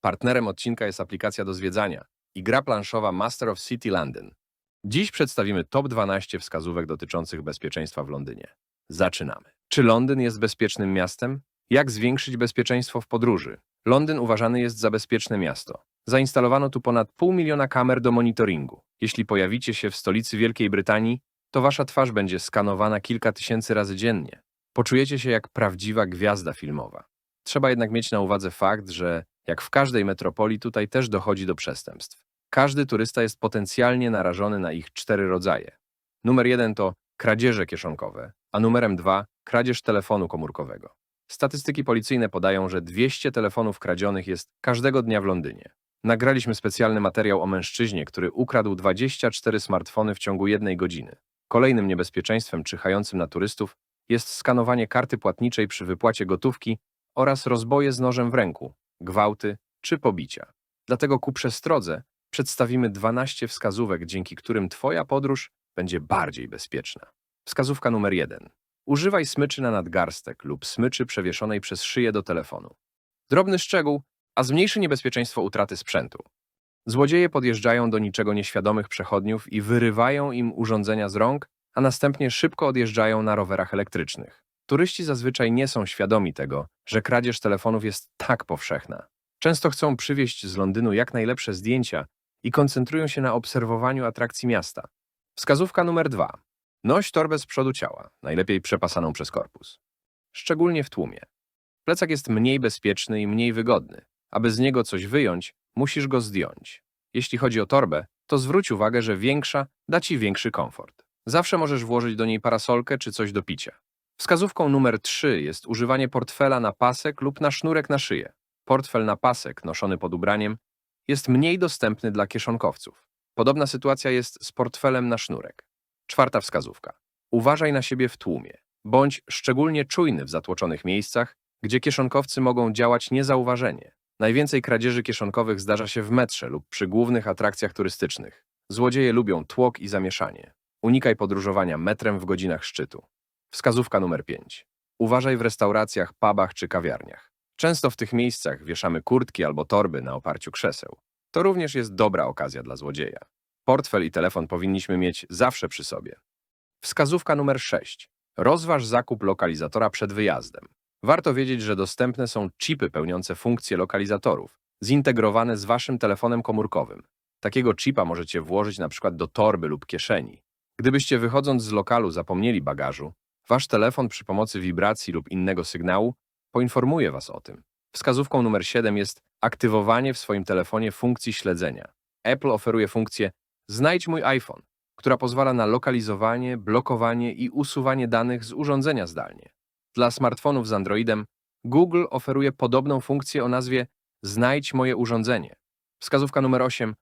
Partnerem odcinka jest aplikacja do zwiedzania i gra planszowa Master of City London. Dziś przedstawimy top 12 wskazówek dotyczących bezpieczeństwa w Londynie. Zaczynamy. Czy Londyn jest bezpiecznym miastem? Jak zwiększyć bezpieczeństwo w podróży? Londyn uważany jest za bezpieczne miasto. Zainstalowano tu ponad pół miliona kamer do monitoringu. Jeśli pojawicie się w stolicy Wielkiej Brytanii, to wasza twarz będzie skanowana kilka tysięcy razy dziennie. Poczujecie się jak prawdziwa gwiazda filmowa. Trzeba jednak mieć na uwadze fakt, że jak w każdej metropolii tutaj też dochodzi do przestępstw. Każdy turysta jest potencjalnie narażony na ich cztery rodzaje. Numer jeden to kradzieże kieszonkowe, a numerem dwa kradzież telefonu komórkowego. Statystyki policyjne podają, że 200 telefonów kradzionych jest każdego dnia w Londynie. Nagraliśmy specjalny materiał o mężczyźnie, który ukradł 24 smartfony w ciągu jednej godziny. Kolejnym niebezpieczeństwem czyhającym na turystów jest skanowanie karty płatniczej przy wypłacie gotówki oraz rozboje z nożem w ręku, gwałty czy pobicia. Dlatego ku przestrodze przedstawimy 12 wskazówek, dzięki którym Twoja podróż będzie bardziej bezpieczna. Wskazówka numer 1. Używaj smyczy na nadgarstek lub smyczy przewieszonej przez szyję do telefonu. Drobny szczegół, a zmniejszy niebezpieczeństwo utraty sprzętu. Złodzieje podjeżdżają do niczego nieświadomych przechodniów i wyrywają im urządzenia z rąk, a następnie szybko odjeżdżają na rowerach elektrycznych. Turyści zazwyczaj nie są świadomi tego, że kradzież telefonów jest tak powszechna. Często chcą przywieźć z Londynu jak najlepsze zdjęcia i koncentrują się na obserwowaniu atrakcji miasta. Wskazówka numer dwa. Noś torbę z przodu ciała, najlepiej przepasaną przez korpus. Szczególnie w tłumie. Plecak jest mniej bezpieczny i mniej wygodny. Aby z niego coś wyjąć, musisz go zdjąć. Jeśli chodzi o torbę, to zwróć uwagę, że większa da ci większy komfort. Zawsze możesz włożyć do niej parasolkę czy coś do picia. Wskazówką numer 3 jest używanie portfela na pasek lub na sznurek na szyję. Portfel na pasek, noszony pod ubraniem, jest mniej dostępny dla kieszonkowców. Podobna sytuacja jest z portfelem na sznurek. Czwarta wskazówka. Uważaj na siebie w tłumie. Bądź szczególnie czujny w zatłoczonych miejscach, gdzie kieszonkowcy mogą działać niezauważenie. Najwięcej kradzieży kieszonkowych zdarza się w metrze lub przy głównych atrakcjach turystycznych. Złodzieje lubią tłok i zamieszanie. Unikaj podróżowania metrem w godzinach szczytu. Wskazówka numer 5. Uważaj w restauracjach, pubach czy kawiarniach. Często w tych miejscach wieszamy kurtki albo torby na oparciu krzeseł. To również jest dobra okazja dla złodzieja. Portfel i telefon powinniśmy mieć zawsze przy sobie. Wskazówka numer 6. Rozważ zakup lokalizatora przed wyjazdem. Warto wiedzieć, że dostępne są chipy pełniące funkcje lokalizatorów, zintegrowane z waszym telefonem komórkowym. Takiego chipa możecie włożyć na przykład do torby lub kieszeni. Gdybyście wychodząc z lokalu zapomnieli bagażu, wasz telefon przy pomocy wibracji lub innego sygnału poinformuje was o tym. Wskazówką numer 7 jest aktywowanie w swoim telefonie funkcji śledzenia. Apple oferuje funkcję Znajdź mój iPhone, która pozwala na lokalizowanie, blokowanie i usuwanie danych z urządzenia zdalnie. Dla smartfonów z Androidem Google oferuje podobną funkcję o nazwie Znajdź moje urządzenie. Wskazówka numer 8.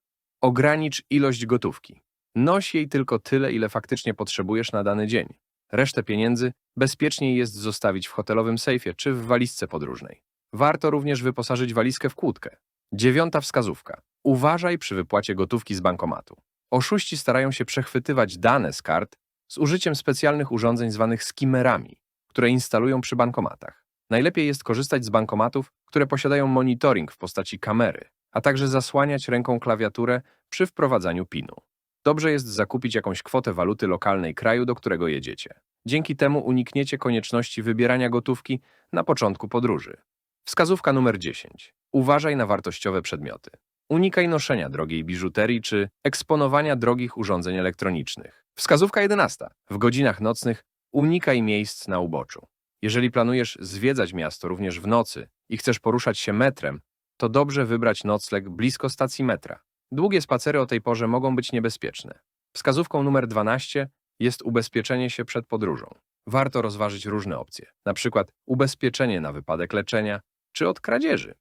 Ogranicz ilość gotówki. Noś jej tylko tyle, ile faktycznie potrzebujesz na dany dzień. Resztę pieniędzy bezpieczniej jest zostawić w hotelowym sejfie czy w walizce podróżnej. Warto również wyposażyć walizkę w kłódkę. Dziewiąta wskazówka. Uważaj przy wypłacie gotówki z bankomatu. Oszuści starają się przechwytywać dane z kart z użyciem specjalnych urządzeń zwanych skimmerami, które instalują przy bankomatach. Najlepiej jest korzystać z bankomatów, które posiadają monitoring w postaci kamery, a także zasłaniać ręką klawiaturę przy wprowadzaniu PIN-u. Dobrze jest zakupić jakąś kwotę waluty lokalnej kraju, do którego jedziecie. Dzięki temu unikniecie konieczności wybierania gotówki na początku podróży. Wskazówka numer 10. Uważaj na wartościowe przedmioty. Unikaj noszenia drogiej biżuterii czy eksponowania drogich urządzeń elektronicznych. Wskazówka 11. W godzinach nocnych unikaj miejsc na uboczu. Jeżeli planujesz zwiedzać miasto również w nocy i chcesz poruszać się metrem, to dobrze wybrać nocleg blisko stacji metra. Długie spacery o tej porze mogą być niebezpieczne. Wskazówką numer 12 jest ubezpieczenie się przed podróżą. Warto rozważyć różne opcje, np. ubezpieczenie na wypadek leczenia czy od kradzieży.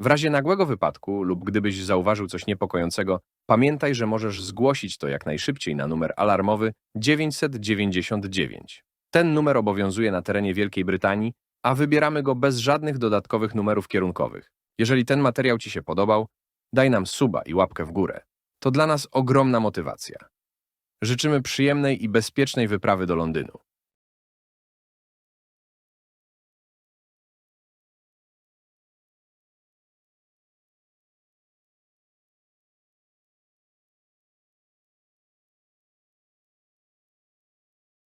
W razie nagłego wypadku lub gdybyś zauważył coś niepokojącego, pamiętaj, że możesz zgłosić to jak najszybciej na numer alarmowy 999. Ten numer obowiązuje na terenie Wielkiej Brytanii, a wybieramy go bez żadnych dodatkowych numerów kierunkowych. Jeżeli ten materiał Ci się podobał, daj nam suba i łapkę w górę. To dla nas ogromna motywacja. Życzymy przyjemnej i bezpiecznej wyprawy do Londynu.